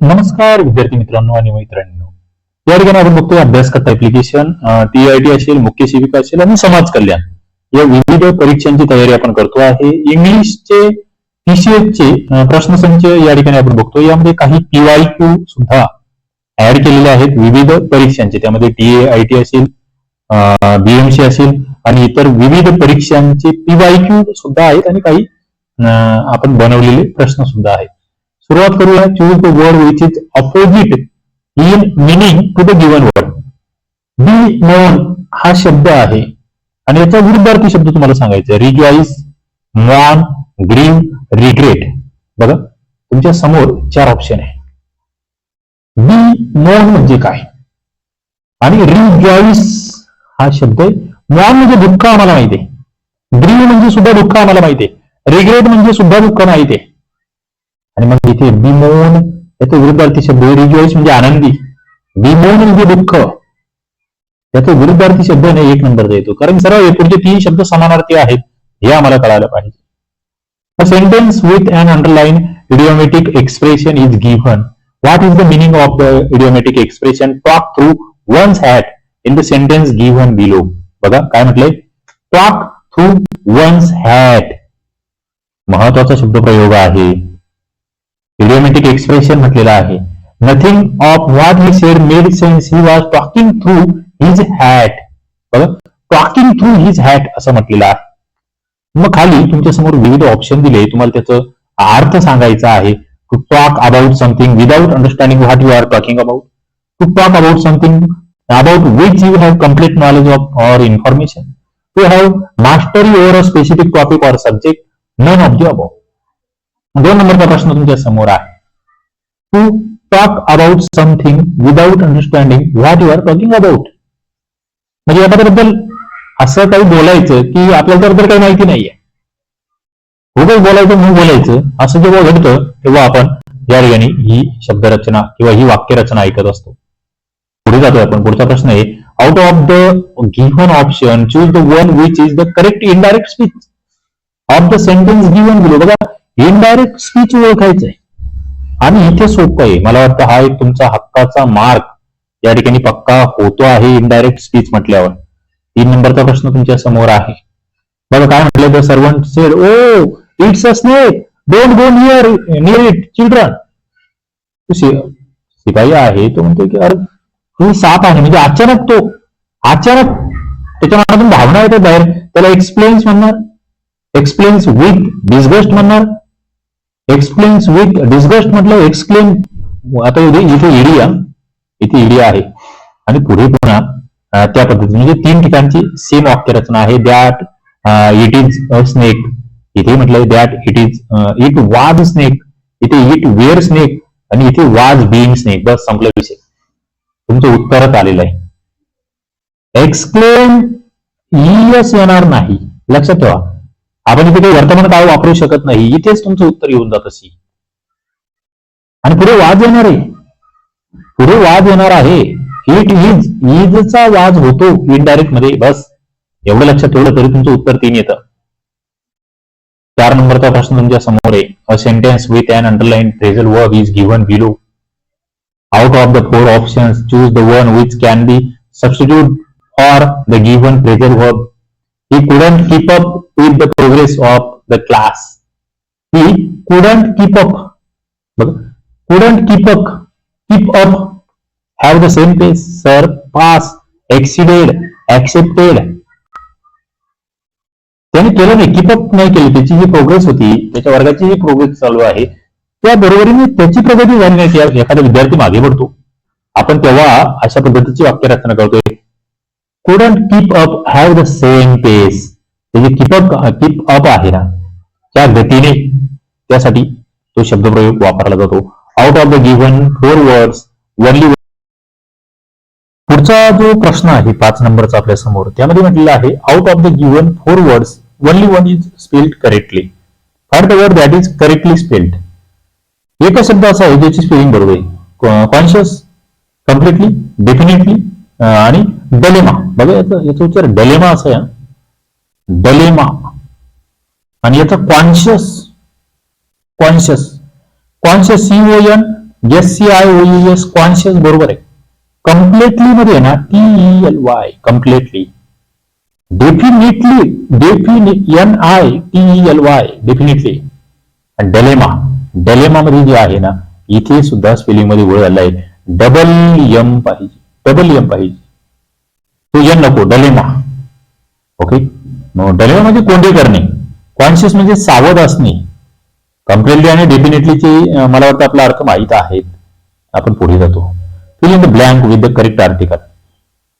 नमस्कार विद्यार्थी मित्रांनो आणि मैत्रिणींनो. या ठिकाणी आपण बघतोय अभ्यास करता आय टी असेल मुख्य सेविका असेल आणि समाज कल्याण. या विविध परीक्षांची तयारी आपण करतो आहे. इंग्लिशचे TCS प्रश्न अं, प्रश्नसंच या ठिकाणी आपण बघतो यामध्ये काही पीवाय क्यू सुद्धा ऍड केलेले आहेत. विविध परीक्षांचे. त्यामध्ये टीए आय टी असेल बीएमसी असेल आणि इतर विविध परीक्षांचे पीवाय क्यू सुद्धा आहेत आणि काही आपण बनवलेले प्रश्न सुद्धा आहेत. सुरुवात करूया. Choose the word which is opposite in meaning to the given word be known हा शब्द आहे. आणि याचा विरुद्धार्थी शब्द तुम्हाला सांगायचा आहे. रिजॉईस मॉन ग्रीन रिग्रेट बघा तुमच्यासमोर चार ऑप्शन आहे. बी मॉन म्हणजे काय? आणि रिजॉईस हा शब्द आहे. मॉन म्हणजे दुःख आम्हाला माहिती आहे. ग्रीन म्हणजे सुद्धा दुःख आम्हाला माहिती आहे. रिग्रेट म्हणजे सुद्धा दुःख माहिती आहे. आणि मग इथे बिमोन याचा म्हणजे म्हणजे विरुद्धार्थी शब्द रिजॉईस म्हणजे आनंदी. विमोन म्हणजे दुःख. त्याचा विरुद्धार्थी शब्द नाही एक नंबरचा येतो कारण सर्व पुढचे तीन शब्द समानार्थी आहेत हे आम्हाला कळायला पाहिजे. Sentence with and underline idiomatic expression is given what is the meaning of the idiomatic expression talk through one's hat in the sentence given below बघा काय म्हटलंय टॉक थ्रू वन्स हॅट महत्त्वाचा शब्द प्रयोग आहे. इडिओमेटिक एक्सप्रेशन म्हटलेलं आहे. Nothing of what he said made sense he was talking through his hat बघा. टॉकिंग थ्रू हिज हॅट असं म्हटलेलं आहे. मग खाली तुमच्यासमोर विविध ऑप्शन दिले. तुम्हाला त्याचं अर्थ सांगायचा आहे. To talk about something without understanding what you are talking about to talk about something about which you have complete knowledge of or information to have mastery over a specific topic or subject none of the about दोन नंबरचा प्रश्न तुमच्यासमोर आहे. To talk about something without understanding what you are talking about म्हणजे याबद्दल असं काही बोलायचं की आपल्याला तर काही माहिती नाहीये. उगच बोलायचं म्हणून बोलायचं असं जेव्हा घडतं तेव्हा आपण या ठिकाणी ही शब्दरचना किंवा ही वाक्यरचना ऐकत असतो. पुढे जातोय आपण. पुढचा प्रश्न आहे out of the given option choose the one which is the correct indirect speech of the sentence given below बघा इनडायरेक्ट स्पीच ओळखायचं आहे आणि इथे सोपं आहे. मला वाटतं हा एक तुमचा हक्काचा मार्क या ठिकाणी पक्का होतो आहे इनडायरेक्ट स्पीच म्हटल्यावर. तीन नंबरचा प्रश्न तुमच्यासमोर आहे. बघा काय म्हटलं तर servant said oh it's a snake don't go near near it children शिपाई आहे तो म्हणतो की अरे ही साप आहे. म्हणजे अचानक तो अचानक त्याच्या मनातून भावना येते बाहेर. त्याला एक्सप्लेन्स म्हणणार. एक्सप्लेन्स विथ डिस्गस्ट म्हणणार. एक्सप्लेन्स विथ डिस्गस्ट म्हटलं एक्सप्लेन आता इथे इथे ईडी इथे ईडी आहे. आणि पुढे पुन्हा त्या पद्धतीने म्हणजे तीन ठिकाणची सेम वाक्यरचना आहे. That it is a snake इथे म्हटलंय that it is it was snake इथे इट वेअर स्नेक आणि इथे वाज बिईंग स्नेक बस संपला विषय. तुमचं उत्तरच आलेलं आहे. एक्सप्लेन यस येणार नाही. लक्षात ठेवा. आपण इथे काही वर्तमान काळ वापरू शकत नाही. इथेच तुमचं उत्तर येऊन जात अशी आणि पुढे वाज येणार आहे. पुढे वाज येणार आहे. इट इज इजचा वाद होतो इनडायरेक्टमध्ये. बस. एवढं लक्षात ठेवलं तरी तुमचं उत्तर तीन येतं. चार नंबरचा प्रश्न तुमच्यासमोर आहे. A sentence with and underline phrasal verb is given below out of the four options choose the one which can be substitute for the given phrasal verb he couldn't keep up with the progress of the class. He couldn't keep up. couldn't keep up. Keep up. Have the same pace. Surpass. Exceeded. Accepted. त्याने केलं नाही keep up नाही केली त्याची जी progress होती त्याच्या वर्गाची जी progress चालू आहे त्या बरोबरीने त्याची प्रगती झाली नाही एखादा विद्यार्थी मागे पडतो आपण तेव्हा अशा पद्धतीची वाक्य रचना करतोय couldn't keep up have the same pace त्याची कीपअप कीप अप आहे ना. त्या गतीने त्यासाठी तो शब्दप्रयोग वापरला जातो. Out of the given four words only पुढचा जो प्रश्न आहे पाच नंबरचा आपल्यासमोर त्यामध्ये म्हटलेलं आहे out of the given four words only one is spelled correctly for the word that is correctly spelled एकच शब्द असा आहे ज्याची स्पेलिंग बरोबर आहे. कॉन्शियस कम्प्लिटली डेफिनेटली आणि डलेमा बघा याचा याचा उच्चार डलेमा असा या. डलेमा आणि याचा conscious conscious conscious C O N S C I O S conscious बरोबर आहे. कम्प्लिटली मध्ये आहे ना T L Y completely definitely define N I T L Y definitely dilemma dilemma मध्ये जे आहे ना इथे सुद्धा स्पेलिंगमध्ये वळ आलाय. डबल एम पाहिजे. डबल पाहिजे तो नको डलेमा ओके डलेमा म्हणजे कोंडी करणे. कॉन्शियस म्हणजे सावध असणे. कम्प्लेटली आणि डेफिनेटलीचे मला वाटतं आपला अर्थ माहीत आहेत आपण पुढे जातो. Fill in the blank with the correct article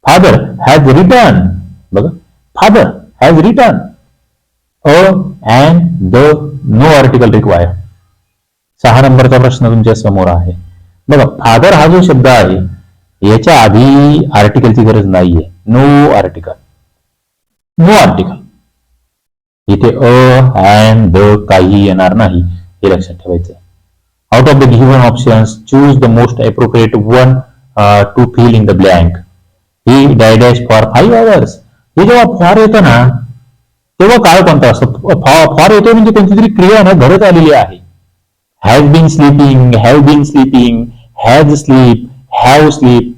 father has return बघा. Father has return a and the no article require सहा नंबरचा प्रश्न तुमच्यासमोर आहे. बघा फादर हा जो शब्द आहे याच्या आधी आर्टिकलची गरज नाहीये. नो आर्टिकल नो आर्टिकल इथे अ अँड द काही येणार नाही हे लक्षात ठेवायचं out of the given options choose the most appropriate one to fill in the blank he dash for five hours हे जेव्हा फॉर येतं ना तेव्हा काळ कोणतं असतं? फॉर येतो म्हणजे कोणती तरी क्रिया ना घडत आलेली आहे. Has been sleeping have been sleeping has sleep have sleep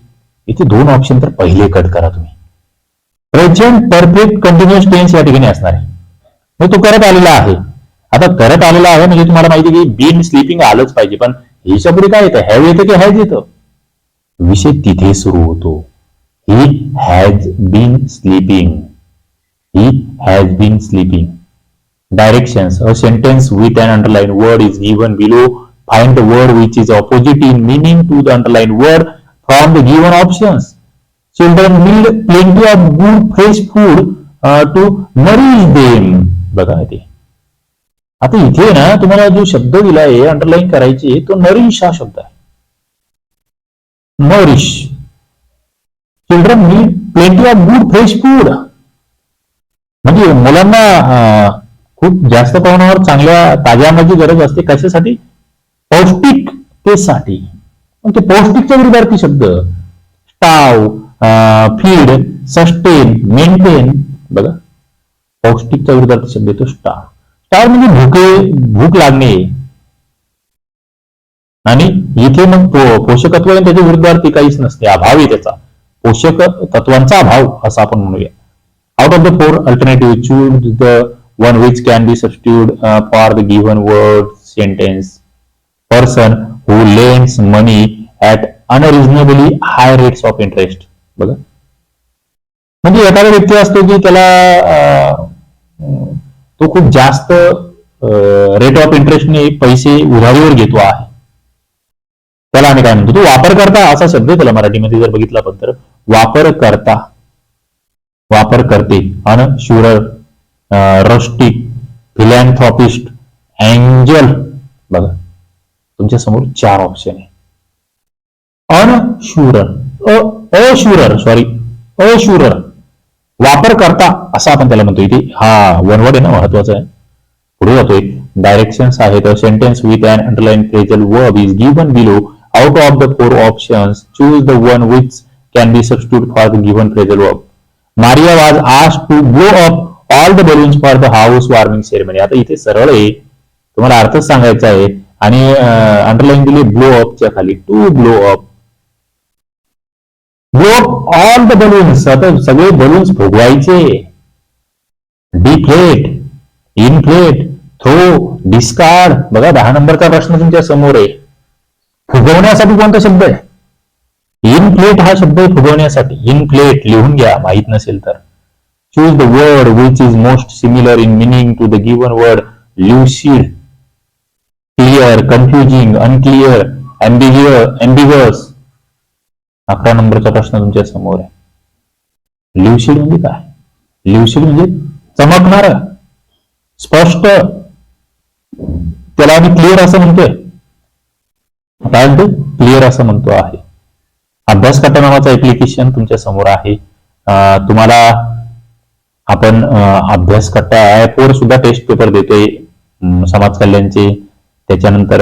इथे दोन ऑप्शन तर पहिले कट करा तुम्ही। प्रेझेंट परफेक्ट कंटिन्युअस टेन्स या ठिकाणी असणार आहे। मग तो करत आलेला आहे। आता करत आलेला आहे म्हणजे तुम्हाला माहिती की बीन स्लीपिंग आलंच पाहिजे पण ह्याच्या पुढे काय येतं? हॅव येतं की हॅज येतं? विषय तिथे सुरू होतो. He has been sleeping he has been sleeping direction a sentence with and underline word is given below find the word which is opposite in meaning to the underlined word from the given options children need plenty of good fresh food uh, to nourish them बघा ते आता इथे ना तुम्हाला जो शब्द दिला आहे अंडरलाईन करायची तो नरिश हा शब्द आहे nourish children need plenty of good fresh food म्हणजे मुलांना खूप जास्त प्रमाणावर चांगल्या ताज्या गरज असते कशासाठी पौष्टिकतेसाठी मग ते पौष्टिकच्या विरुद्धार्थी शब्द. स्टाव फीड सस्टेन मेंटेन बघा. पौष्टिकच्या विरुद्धार्थी शब्द येतो स्टार स्टार म्हणजे भूके भूक लागणे. आणि इथे मग पोषकत्व आणि त्याच्या विरुद्धार्थी काहीच नसते. अभाव आहे त्याचा. पोषक तत्वांचा अभाव असं आपण म्हणूया. Out of the four alternative choose the one which can be substituted for the given word sentence person who lends money at unreasonably high rates of interest बघा. म्हणजे एखादा व्यक्ती असतो की त्याला तो खूप जास्त रेट ऑफ इंटरेस्टने पैसे उधारीवर घेतो आहे. त्याला आम्ही काय म्हणतो? तो वापरकर्ता असा शब्द त्याला मराठीमध्ये जर बघितला पण तर. वापरकर्ता. वापर करते अन शुरर रस्टिक फिलॅन्थॉपिस्ट अँजल बघा. तुमच्यासमोर चार ऑप्शन आहे. Unsurer usurer sorry usurer. वापर करता असं आपण त्याला म्हणतो. इथे हा वन वर्ड आहे ना महत्त्वाचा आहे. पुढे जातोय. डायरेक्शन्स आहेत. Sentence with and underline phrasal verb is given below out of the four options choose the one which can be substitute for the given phrasal verb Maria was आज to blow up all the balloons for the housewarming ceremony आता इथे सरळ आहे. तुम्हाला अर्थच सांगायचा आहे. आणि अंडरलाईन दिली ब्लो अपच्या खाली to blow up blow up all the balloons आता सगळे बलून्स फुगवायचे डिफ्लेट इनफ्लेट थ्रो डिस्कार्ड बघा दहा नंबरचा प्रश्न तुमच्यासमोर आहे. फुगवण्यासाठी कोणता शब्द आहे? इनफ्लेट हा शब्द आहे फुगवण्यासाठी. इनफ्लेट लिहून घ्या माहीत नसेल तर. Choose the word which is most similar in meaning to the given word lucid clear confusing unclear ambiguer ambiguous अकरा नंबरचा प्रश्न तुमच्यासमोर आहे. लिवशीड म्हणजे काय? लिवशीड म्हणजे चमकणार स्पष्ट. त्याला आम्ही क्लिअर असं म्हणतोय. काय म्हणतो क्लिअर असं म्हणतो आहे. अभ्यासकट्टा नावाचं ऍप्लिकेशन तुमच्यासमोर आहे. तुम्हाला आपण अभ्यासकट्टा अभ्यास कट्टा ऍपवर सुद्धा टेस्ट पेपर देतोय. समाज कल्याणचे त्याच्यानंतर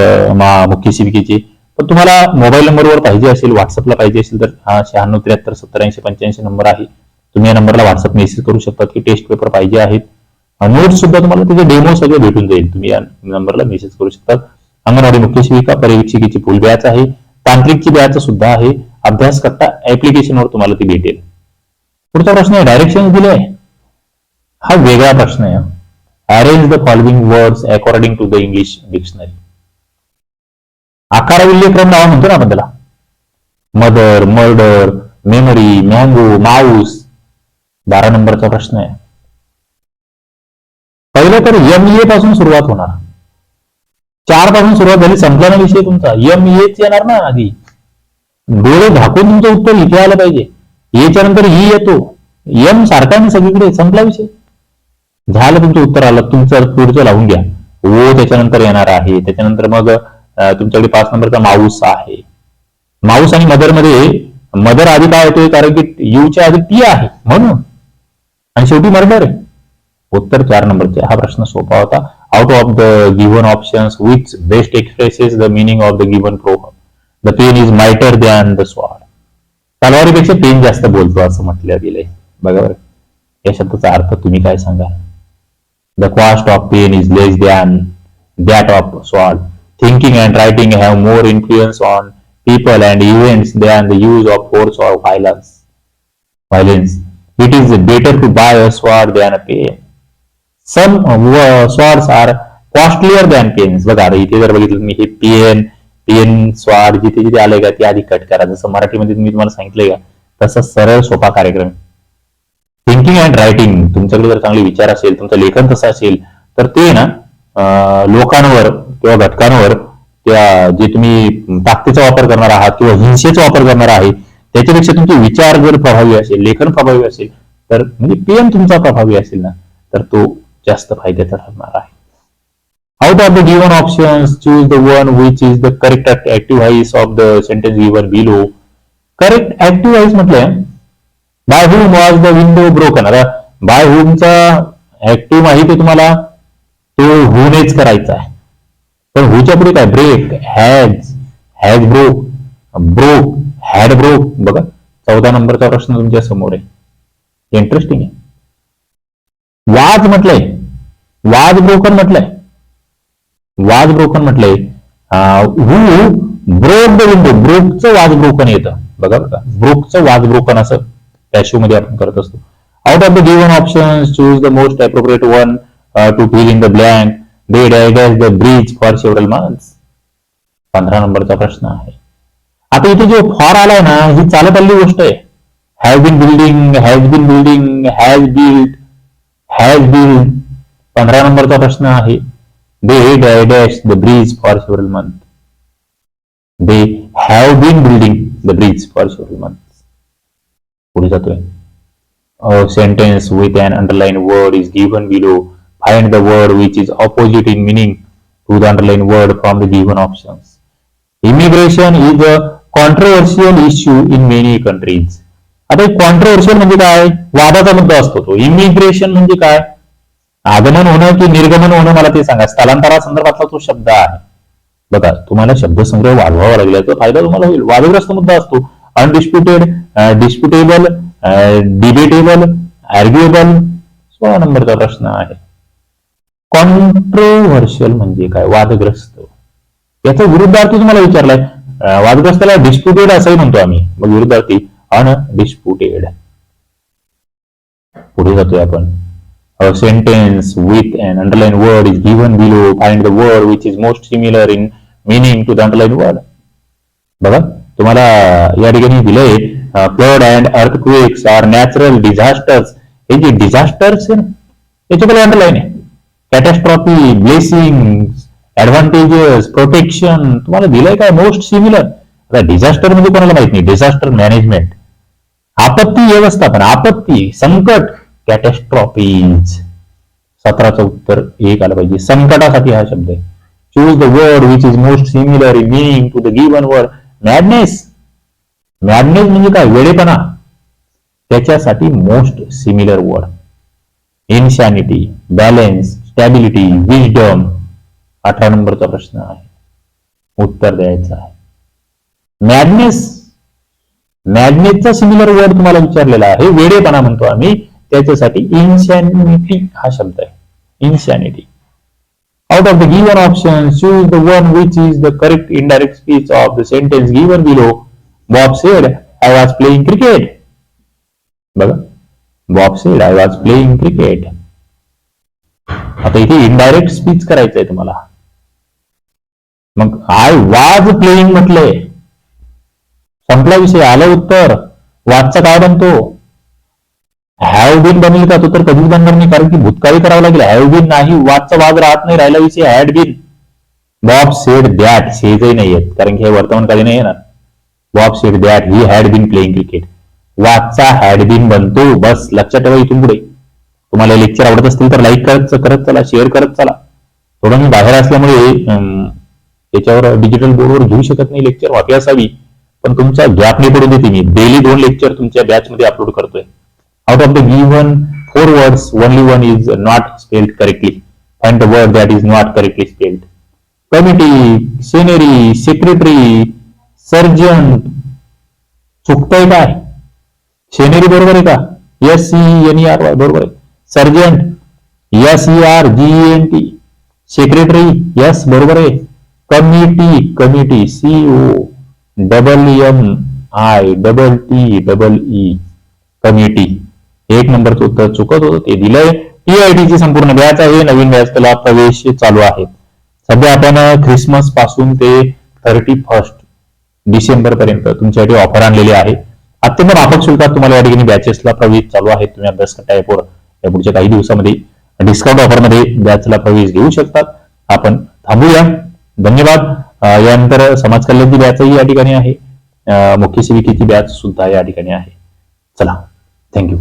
मुख्य शिबिकेची पण तुम्हाला मोबाईल नंबरवर पाहिजे असेल व्हॉट्सअपला पाहिजे असेल तर हा शहाण्णव त्र्याहत्तर सत्तर ऐंशी पंच्याऐंशी नंबर आहे. तुम्ही या नंबरला व्हॉट्सअप मेसेज करू शकता की टेस्ट पेपर पाहिजे आहेत. नोट्स सुद्धा तुम्हाला त्याचे डेमो सगळे भेटून जाईल. तुम्ही या नंबरला मेसेज करू शकता. अंगणवाडी मुख्य सेविका पर्यवेक्षिकेची फुल बॅच आहे. तांत्रिकची बॅच सुद्धा आहे. अभ्यास करता ऍप्लिकेशनवर तुम्हाला ती भेटेल. पुढचा प्रश्न आहे डायरेक्शन दिले आहे हा वेगळा प्रश्न आहे. Arrange the following words according to the English dictionary क्रम नाव म्हणतो ना आपण त्याला. Mother murder memory mango mouse बारा नंबरचा प्रश्न आहे. पहिलं तर एम ए पासून सुरुवात होणार. चारपासून सुरुवात झाली संपला ना विषय तुमचा. एम एच येणार ना आधी. डोळे झाकून तुमचं उत्तर इथे आलं पाहिजे. एच्या नंतर ई e येतो. एम सारखा ना सगळीकडे संपला विषय. झालं तुमचं उत्तर आलं तुमचं पुढचं लावून घ्या. ओ त्याच्यानंतर येणार आहे. त्याच्यानंतर मग तुमच्याकडे पाच नंबरचा माऊस आहे. माऊस आणि मदरमध्ये मदर आधी काय येतोय कारण की यूच्या आधी टी आहे. म्हणून. आणि शेवटी मर्डर आहे. उत्तर चार नंबरचे. हा प्रश्न सोपा होता. Out of the given options which best expresses the meaning of the given proverb the pen is mightier than the sword तलवारीपेक्षा pen जास्त बोलतो असं म्हटलं गेलंय. बघा बरं. या शब्दाचा अर्थ तुम्ही काय सांगा the cost of pen is less than that of sword thinking and writing have more influence on people and events than the use of force or violence. Violence. It is better to buy a sword than a pen. Some uh, swords are costlier than pens. बघा इथे जर बघितलं मी हे pen pen स्वाड जिथे जिथे आलंय का ते आधी कट करा जसं मराठीमध्ये मी तुम्हाला सांगितलंय का तसं सरळ सोपा कार्यक्रम थिंकिंग अँड रायटिंग तुमच्याकडे जर चांगले विचार असेल तुमचं लेखन तसं असेल तर ते ना लोकांवर किंवा घटकांवर त्या जे तुम्ही ताकदीचा वापर करणार आहात किंवा हिंसेचा वापर करणार आहे त्याच्यापेक्षा तुमचे विचार जर प्रभावी असेल लेखन प्रभावी असेल तर म्हणजे पीएम तुमचा प्रभावी असेल ना तर तो जास्त फायद्याचा ठरणार आहे. Out of the given options choose the one which is the correct active voice of the sentence given below correct active voice म्हटलंय by whom was the window broken आता बाय हुमचा ऍक्टिव्ह माहिती आहे तुम्हाला तो हुनेच करायचा आहे. पण हुच्या पुढे काय? Break has has broke broke had broke बघा चौदा नंबरचा प्रश्न तुमच्यासमोर आहे. इंटरेस्टिंग आहे. वाज म्हटलंय. वाज ब्रोकन म्हटलंय. वाज ब्रोकन म्हटलंय. हू ब्रोक द विंडो ब्रोकचं वाज ब्रोकन येतं. बघा बघा. ब्रोकचं वाज ब्रोकन असं पॅशिवमध्ये आपण करत असतो. Out of the given option choose the most appropriate one to fill in the blank they dash the bridge for several months पंधरा नंबरचा प्रश्न आहे. आता इथे जो फॉर आलाय ना ही चालत आलेली गोष्ट आहे. Has been building has been building has build has build पंधरा नंबरचा प्रश्न आहे. They dash the bridge for several month they have been building the bridge for several month पुढे जातोय. Sentence with with underline word is given below. Find the word which is opposite in meaning to the underlined word from the given options. Immigration is a controversial issue in many countries. आता controversial म्हणजे काय? वादाचा मुद्दा असतो तो. Immigration म्हणजे काय? आगमन होणं की निर्गमन होणं मला ते सांगा. स्थलांतरा संदर्भातला तो शब्द आहे. बघा तुम्हाला शब्दसंग्रह वाढवावा लागला तर फायदा तुम्हाला होईल. वादग्रस्त मुद्दा असतो. अनडिस्प्युटेड डिस्प्युटेबल डिबेटेबल आर्ग्युएबल सोळा नंबरचा प्रश्न आहे. कॉन्ट्रोव्हर्शियल म्हणजे काय? वादग्रस्त. याचा विरुद्धार्थी तुम्हाला विचारलाय. वादग्रस्ताला डिस्प्युटेड असंही म्हणतो आम्ही. मग विरुद्धार्थी अनडिस्प्युटेड पुढे जातोय आपण. Sentence with and underline word is given below find the word which is most similar in meaning to the underline word बघा तुम्हाला या ठिकाणी दिलंय flood and earthquakes are natural disasters हे जे डिझास्टर्स आहे ना याच्याकडे अंडरलाईन आहे. कॅटॅस्ट्रॉफी ब्लेसिंग ऍडव्हान्टेजेस प्रोटेक्शन तुम्हाला दिलंय काय मोस्ट सिमिलर आता डिझास्टर म्हणजे कोणाला माहीत नाही. डिझास्टर मॅनेजमेंट आपत्ती व्यवस्थापन आपत्ती संकट कॅटॅस्ट्रॉफीज सतराचं उत्तर एक आलं पाहिजे. संकटासाठी हा शब्द आहे. Choose the word which is most similar in meaning to the given word madness madness म्हणजे काय? वेडेपणा. त्याच्यासाठी most similar word insanity balance stability wisdom अठरा नंबरचा प्रश्न आहे उत्तर द्यायचं आहे मॅग्नेस मॅडनेसचा सिमिलर वर्ड तुम्हाला विचारलेला आहे वेडेपणा म्हणतो आम्ही त्याच्यासाठी इन्सॅनिटी हा शब्द आहे insanity out of the given option choose the one which is the correct indirect speech of the sentence given below Bob said I was playing cricket बघा Bob said I was playing cricket आता इथे indirect speech करायचंय तुम्हाला. मग I was playing म्हटलंय संपला विषय आलं उत्तर. वाजचा काय बनतो? हॅव बीन बनेल का? तो तर कधीच बनणार नाही कारण की भूतकाळी करावं लागेल. हॅव बीन नाही वाजचा वाज राहत नाही राहिला विषय had been Bob said that सेजही नाही येत कारण की हे वर्तमानकाली नाही येणार Bob said that he had been playing cricket वाजचा had been बनतो बस लक्षात ठेवा इथून पुढे. तुम्हाला लेक्चर आवडत असतील तर लाईक करत करत चला शेअर करत चला. थोडं मी बाहेर असल्यामुळे अं, डिजिटल बोर्डवर घेऊ शकत नाही लेक्चर वापी असावी. पण तुमचा गॅप नाही पडू देते मी. डेली दोन लेक्चर तुमच्या बॅच मध्ये अपलोड करतोय. Out of the given four words only one is not spelled correctly find the word that is not correctly spelled committee scenery secretary surgeon चुकतंय काय? शेनेरी बरोबर आहे का? S C N E R Y बरोबर आहे. Sergeant S E R G N T secretary yes बरोबर आहे. Committee committee C O double M I double T double E committee एक नंबरचं उत्तर चुकत होतं ते दिलंय. टी ची संपूर्ण बॅच आहे नवीन व्याज त्याला प्रवेश चालू आहे. सध्या आपण ख्रिसमसपासून ते थर्टी फर्स्ट डिसेंबर पर्यंत तुमच्यासाठी ऑफर आणलेली आहे. अत्यंत माफक शुल्कात तुम्हाला या ठिकाणी बॅचेसला प्रवेश चालू आहे. तुम्ही अभ्यास टाईपवर या पुढच्या काही दिवसामध्ये डिस्काउंट ऑफरमध्ये बॅचला प्रवेश घेऊ शकतात. आपण थांबूया. धन्यवाद. यानंतर समाज कल्याणची बॅचही या ठिकाणी आहे. मुख्य सेविकेची बॅच सुद्धा या ठिकाणी आहे. चला. थँक्यू